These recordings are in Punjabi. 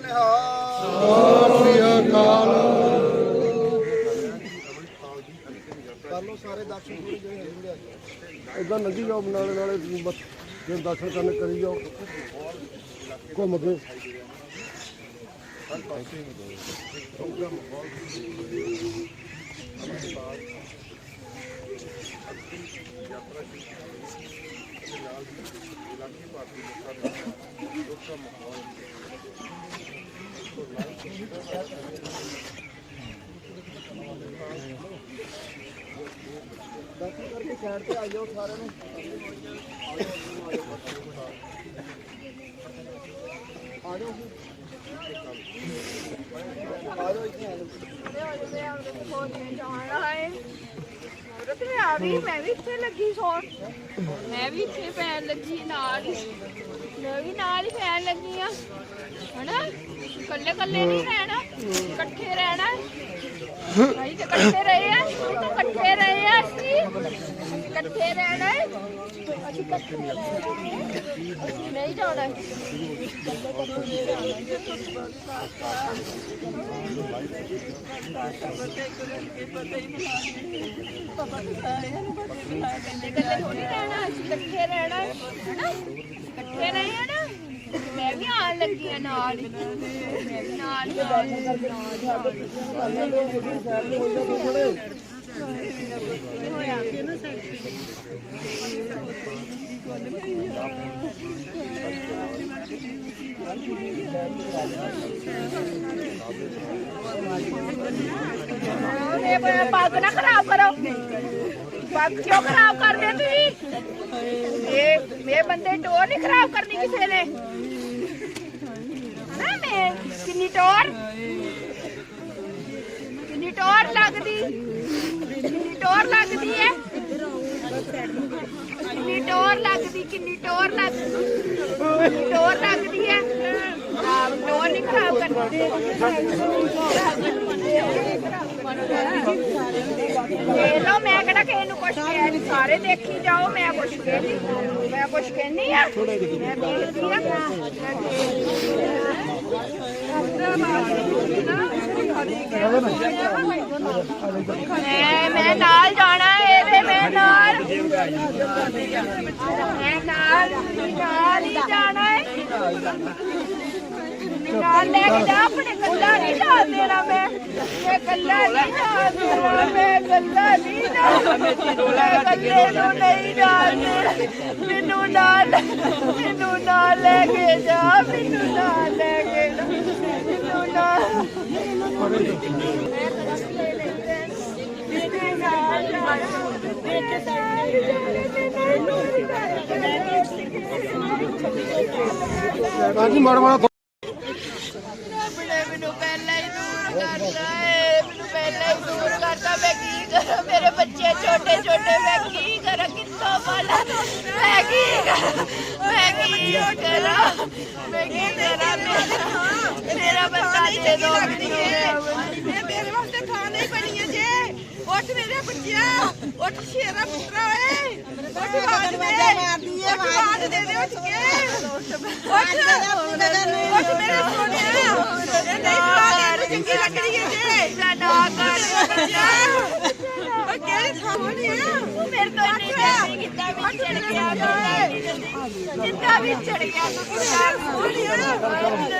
ਨਿਹਾਲ ਸ੍ਰੀ ਅਕਾਲ ਕਰ ਸਾਰੇ ਦਰਸ਼ਨ ਪੂਰੇ ਜਿਹੜੇ ਹੈਗੇ ਆ। ਇਦਾਂ ਲੰਘੀ ਜਾਓ ਨਾਲੇ ਨਾਲੇ ਬਸ ਦਰਸ਼ਨ ਕਰਨ ਕਰੀ ਜਾਓ ਘੁੰਮ ਕੇ ਦਰਸ਼ਨ ਕਰਕੇ ਸਾਈਡ ਤੇ ਆ ਜਾਓ ਸਾਰਿਆਂ ਨੂੰ ਆ ਜਾਓ ਆ ਜਾਓ ਇੱਥੇ ਆ ਜਾਓ ਮੈਂ ਵੀ ਇੱਥੇ ਲੱਗੀ ਸੌਣ ਮੈਂ ਵੀ ਇੱਥੇ ਪੈਣ ਲੱਗੀ, ਨਾਲ ਹੀ। ਮੈਂ ਵੀ ਨਾਲ ਹੀ ਪੈਣ ਲੱਗੀ ਆ ਇਕੱਲੇ ਇਕੱਲੇ ਨਹੀਂ ਰਹਿਣਾ ਇਕੱਠੇ ਰਹਿਣਾ। ਅਸੀਂ ਤਾਂ ਇਕੱਠੇ ਰਹੇ ਆ ਅਸੀਂ ਤਾਂ ਇਕੱਠੇ ਰਹੇ ਆ ਅਸੀਂ। ਅਸੀਂ ਇਕੱਠੇ ਰਹਿਣਾ ਹੈ। ਅਸੀਂ ਇਕੱਠੇ ਰਹਿਣਾ ਹੈ। ਅਸੀਂ ਨਹੀਂ ਜਾਣਾ। ਇਕੱਲੇ ਇਕੱਲੇ ਥੋੜੀ ਰਹਿਣਾ ਅਸੀਂ ਇਕੱਠੇ ਰਹਿਣਾ ਹੈ, ਹਨਾ? ਇਕੱਠੇ ਰਹੇ ਆ ਨਾ। ਮੈਂ ਵੀ ਆਣ ਲੱਗੀ ਆ ਨਾਲ ਹੀ। ਮੈਂ ਵੀ ਨਾਲ ਹੀ ਆ ਇਹ ਪ- ਪੱਗ ਨਾ ਖਰਾਬ ਕਰੋ ਪੱਗ ਕਿਉਂ ਖਰਾਬ ਕਰਦੇ ਤੁਸੀਂ? ਇਹ ਇਹ ਬੰਦੇ ਟੋਰ ਨਹੀਂ ਖਰਾਬ ਕਰਨੀ ਕਿਸੇ ਨੇ। ਹਨਾ ਮੈਂ? ਕਿੰਨੀ ਟੋਰ? ਕਿੰਨੀ ਟੋਰ ਲੱਗਦੀ? ਕਿੰਨੀ ਟੋਰ ਲੱਗਦੀ ਹੈ? ਕਿੰਨੀ ਟੋਰ ਲੱਗਦੀ, ਕਿੰਨੀ ਟੋਰ ਲੱਗਦੀ? ਕਿੰਨੀ ਟੋਰ ਲੱਗਦੀ ਹੈ? ਟੋਰ ਨਹੀਂ ਖਰਾਬ ਕਰਨੀ। ਦੇਖ ਲਓ ਮੈਂ ਕਿਹੜਾ ਕਿਸੇ ਨੂੰ ਕੁਛ ਕਿਹਾ ਨੀ, ਸਾਰੇ ਦੇਖੀ ਜਾਓ ਮੈਂ ਕੁਛ ਕਹਿੰਦੀ ਮੈਂ ਕੁਛ ਕਹਿੰਦੀ ਆ ਮੈਂ ਦੇਖਦੀ ਆ ਮੈਂ ਮੈਂ ਨਾਲ ਜਾਣਾ ਇਹਦੇ ਮੈਂ ਨਾਲ ਮੈਂ ਨਾਲ ਨਾਲ ਹੀ ਜਾਣਾ ਹੈ ਨਾਲ ਲੈ ਕੇ ਜਾ ਆਪਣੇ ਕੱਲਾ ਨਹੀਂ ਜਾ ਦੇਣਾ ਮੈਂ ਮੈਂ ਕੱਲਾ ਨਹੀਂ ਜਾ ਦੇਣਾ ਮੈਂ ਕੱਲਾ ਨਹੀਂ ਜਾ ਮੈਂ ਕੱਲੇ ਨੂੰ ਨਹੀਂ ਜਾ ਦੇਣਾ ਮੈਨੂੰ ਨਾਲ ਮੈਨੂੰ ਨਾਲ ਲੈ ਕੇ ਜਾ ਮੈਨੂੰ ਨਾਲ ਲੈ ਕੇ ਜਾ ਮੈਨੂੰ ਨਾਲ ਮੇਰੇ ਨਾਲ ਜਾਣਾ ਮੇਰੇ ਹਾਂਜੀ ਮਾੜਾ ਮਾੜਾ ਆਪਣੇ ਮੈਨੂੰ ਪਹਿਲਾਂ ਹੀ ਦੂਰ ਕਰਦਾ ਏ ਮੈਨੂੰ ਪਹਿਲਾਂ ਹੀ ਦੂਰ ਕਰਦਾ ਮੈਂ ਕੀ ਕਰਾਂ ਮੇਰੇ ਬੱਚੇ ਛੋਟੇ ਛੋਟੇ ਮੈਂ ਕੀ ਕਰਾਂ ਕਿੱਥੋਂ ਪਾਲਾਂ ਮੈਂ ਕੀ ਕਰਾਂ ਮੈਂ ਕੀ ਕਰਾਂ ਮੈਂ ਕੀ ਕਰਾਂ ਮੇਰਾ ਮੇਰਾ ਬੰਦਾ ਦੇ ਦੋ ਇਹ ਮੇਰੇ ਵਾਸਤੇ ਥਾਂ ਨਹੀਂ ਬਣੀ ਜੇ। ਉੱਠ ਮੇਰੇ ਬੱਚਿਆ ਉੱਠ ਸ਼ੇਰਾ ਪੁੱਤਰਾ ਓਏ। ਉੱਠ ਬਾਜ ਦੇ। ਮਾਰਦੀ ਹੈ ਬਾਜ ਦੇ। ਦੇ ਉੱਠ ਕੇ। ਉੱਠ। ਉੱਠ ਮੇਰੇ ਸੋਨਿਆ ਇਹ ਨਹੀਂ ਖਾਣੇ ਨੂੰ ਚੰਗੀ ਲੱਗਣੀ ਹੈ ਜੇ। ਨਾ ਕਰ ਬੱਚਾ ਉਹ ਕਿਹੜੀ ਥਾਂ ਹੈ ਤੂੰ ਮੇਰੇ ਤੋਂ ਇੰਨੀ ਜਲਦੀ ਕਿੱਦਾਂ ਵਿਛੜ ਗਿਆ ਤੂੰ? ਕਿੱਦਾਂ ਵਿਛੜ ਗਿਆ ਤੂੰ? ਗਿਆ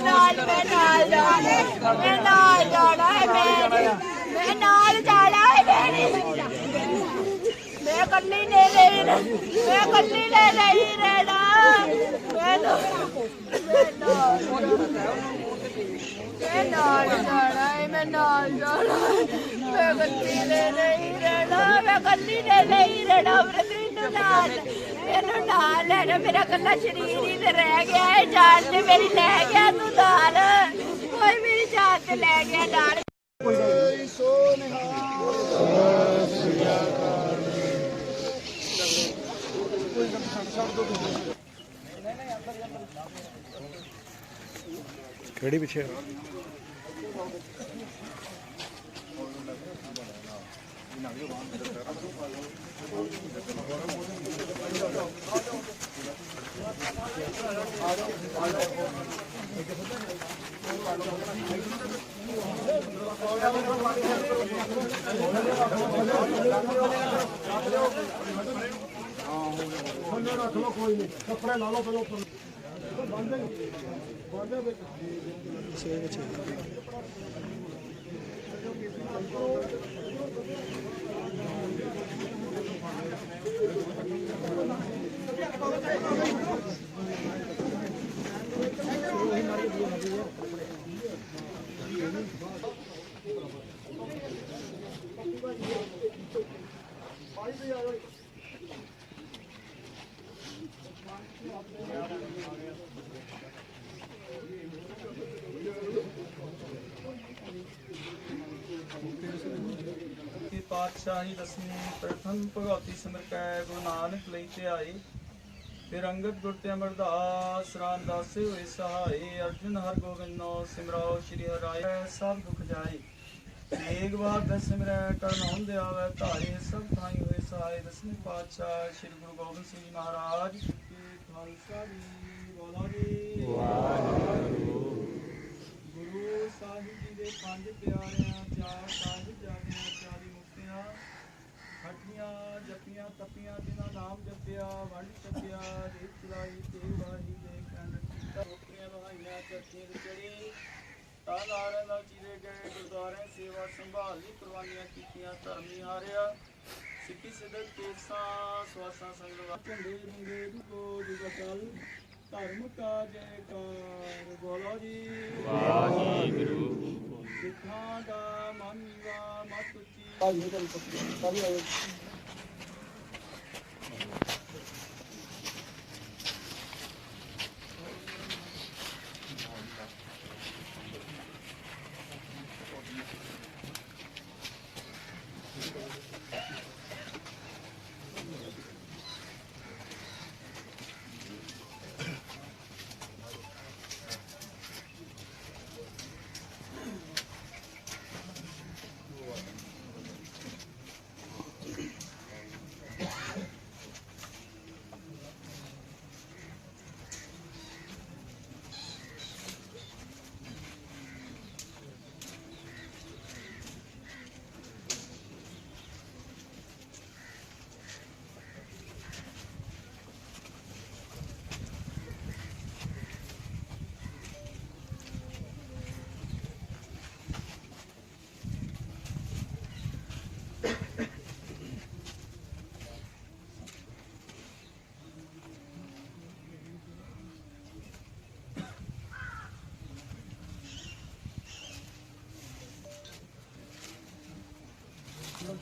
ਨਾਲ ਮੈਂ ਨਾਲ ਜਾਣਾ ਮੈਂ ਨਾਲ ਜਾਣਾ ਹੈ, ਮੈਂ ਨਹੀਂ- ਮੈਂ ਨਾਲ ਜਾਣਾ ਹੈ, ਮੈਂ ਮੈਂ ਕੱਲੀ ਨੇ ਨਹੀਂ ਮੈਂ ਕੱਲੀ ਨੇ ਨਹੀਂ ਰਹਿਣਾ। ਮੈਂ ਮੈਂ ਨਾਲ ਜਾਣਾ ਹੈ, ਮੈਂ ਨਾਲ ਜਾਣਾ ਮੈਂ ਕੱਲੀ ਨੇ ਨਹੀਂ ਰਹਿਣਾ, ਮੈਂ ਕੱਲੀ ਨੇ ਨਹੀਂ ਰਹਿਣਾ। ਮੈਨੂੰ ਨਾਲ ਮੈਨੂੰ ਨਾਲ ਲੈਣਾ। ਮੇਰਾ ਕੱਲਾ ਸਰੀਰ ਹੀ ਤੇ ਰਹਿ ਗਿਆ ਹੈ, ਜਾਨ ਤੇ ਮੇਰੀ ਲੈ ਗਿਆ ਤੂੰ ਨਾਲ। ਕੋਈ ਵੀ ਜਾਨ ਲੈ ਗਿਆ ਨਾਲ। ਕਿਹੜੀ ਪਿੱਛੇ? ਥੱਲੇ ਰੱਖ ਲਓ ਕੋਈ ਨਹੀਂ ਕੱਪੜੇ ਲਾ ਲਓ ਪਹਿਲਾਂ ਉੱਪਰ ਬੰਦੇ ਬੰਦੇ ਵਿੱਚ ਕਿ ਪਾਤਸ਼ਾਹੀ ਦਸਵੀਂ ਪ੍ਰਥਮ ਭਗਵਤੀ ਸਿਮਰਕੈ ਗੁਰੂ ਨਾਨਕ ਲਈ ਤੇ ਆਏ। ਫਿਰ ਅੰਗਦ ਗੁਰ ਤੇ ਅਮਰਦਾਸ ਰਾਮਦਾਸੇ ਹੋਏ ਸਹਾਏ। ਅਰਜੁਨ ਹਰ ਗੋਬਿੰਦੋ ਸਿਮਰਾਓ ਸ਼੍ਰੀ ਹਰਾਏ ਸਭ ਦੁਖ ਜਾਏ। ਤੇਗ ਬਾਦ ਸਿਮਰੈ ਕਰਨ ਹੁੰਦੇ ਆਵੇ ਧਾਰੇ। ਸਭ ਥਾਈ ਹੋਏ ਸਹਾਏ। ਦਸਵੇਂ ਪਾਤਸ਼ਾਹ ਸ੍ਰੀ ਗੁਰੂ ਗੋਬਿੰਦ ਸਿੰਘ ਜੀ ਮਹਾਰਾਜ ਜੀ ਕੀ ਖਾਲਸਾ ਜੀ। ਬੋਲੋ ਜੀ। ਗੁਰੂ ਸਾਹਿਬ ਜੀ ਦੇ ਪੰਜ ਪਿਆਰਿਆਂ ਚਾਰ ਸਾਹਿਬ ਜਾਦਿਆਂ ਹੱਟੀਆਂ ਜਪੀਆਂ ਤਪੀਆਂ ਜਿਨ੍ਹਾਂ ਨਾਮ ਜਪਿਆ ਵੰਡ ਛਕਿਆ ਦੇ ਚਲਾਈ ਤੇ ਵਾਹੀ ਦੇ ਕੰਨ ਕੀਤਾ ਰੋਕੀਆਂ ਵਹਾਈਆਂ ਚਰਚੇ ਵਿਚੜੀ ਤਾਂ ਨਾਰੇ ਨਾਲ ਚੀਰੇ ਗਏ ਗੁਰਦੁਆਰੇ ਸੇਵਾ ਸੰਭਾਲੀ ਕੁਰਬਾਨੀਆਂ ਕੀਤੀਆਂ ਧਰਮੀ ਹਾਰਿਆ। ਸਿੱਖੀ ਸਿੱਧਕ ਕੇਸਾਂ ਸਵਾਸਾਂ ਸੰਗਵਾ ਝੰਡੇ ਰੰਗੇ ਦੁਕੋ ਜੁਗਤਲ ਧਰਮ ਕਾ ਜੈਕਾਰ ਬੋਲੋ ਜੀ। ਵਾਹਿਗੁਰੂ। ਸਿੱਖਾਂ ਦਾ ਮਨਵਾ ਮਤ ਉੱਚੀ ਭਾਈ ਨੇ ਤੁਹਾਨੂੰ ਪਤਾ ਵੀ